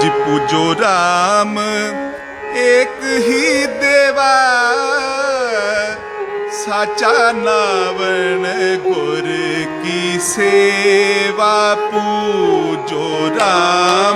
ਜੀ ਪੂਜੋ RAM ਏਕ ਹੀ ਦੇਵਾ ਸਾਚਾ ਨਾਵਣ ਗੁਰ ਕੀ ਸੇਵਾ। ਪੂਜੋ RAM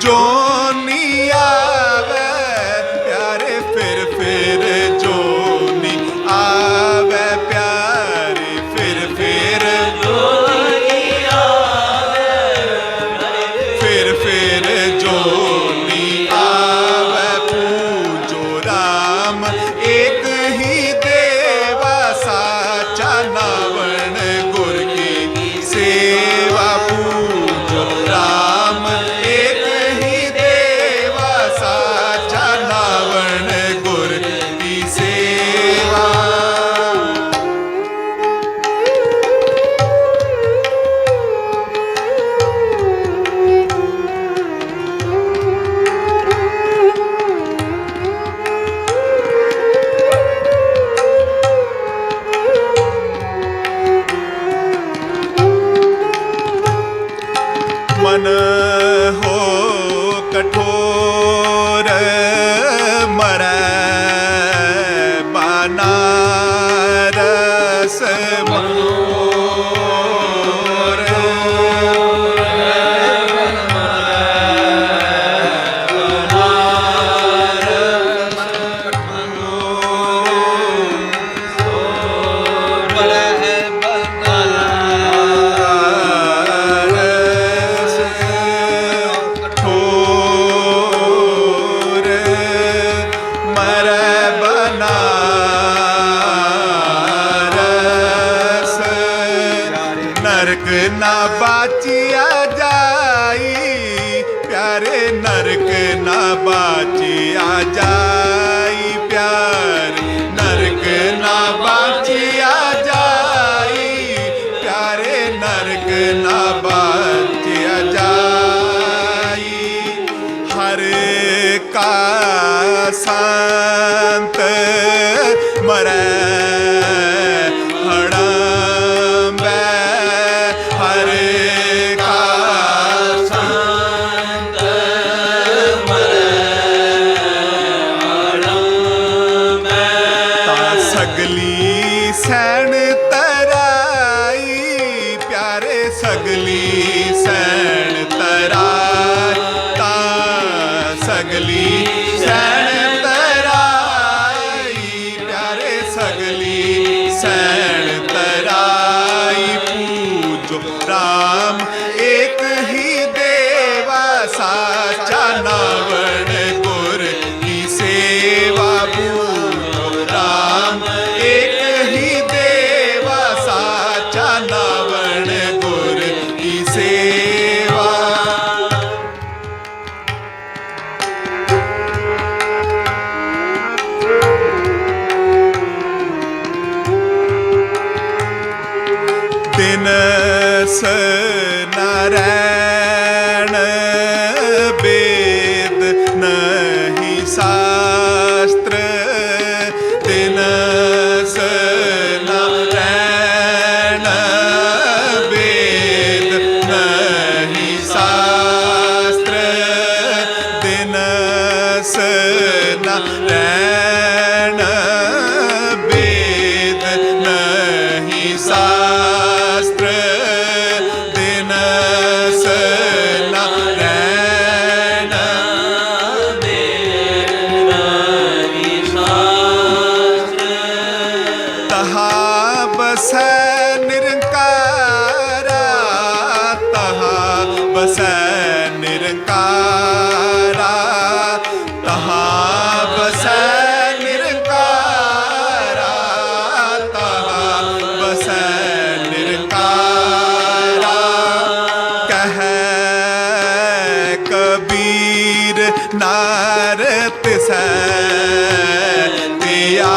don't ਨਰਕ ਨਾ ਬਾਚਿਆ ਜਾਈ, ਪਿਆਰੇ ਨਰਕ ਨਾ ਬਾਚਿਆ ਜਾਈ, ਪਿਆਰ ਨਰਕ ਨਾ ਬਾਚਿਆ ਜਾਈ, ਪਿਆਰੇ ਨਰਕ ਨਾ ಆಗಲಿ sen ਕਬੀਰ ਨਾਰਤ ਸੈ ਪਿਆ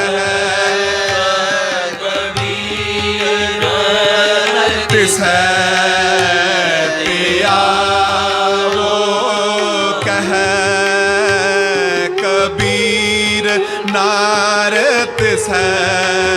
ਹੈ ਪਿਆ ਉਹ ਕਬੀਰ ਨਾਰਤ ਸੈ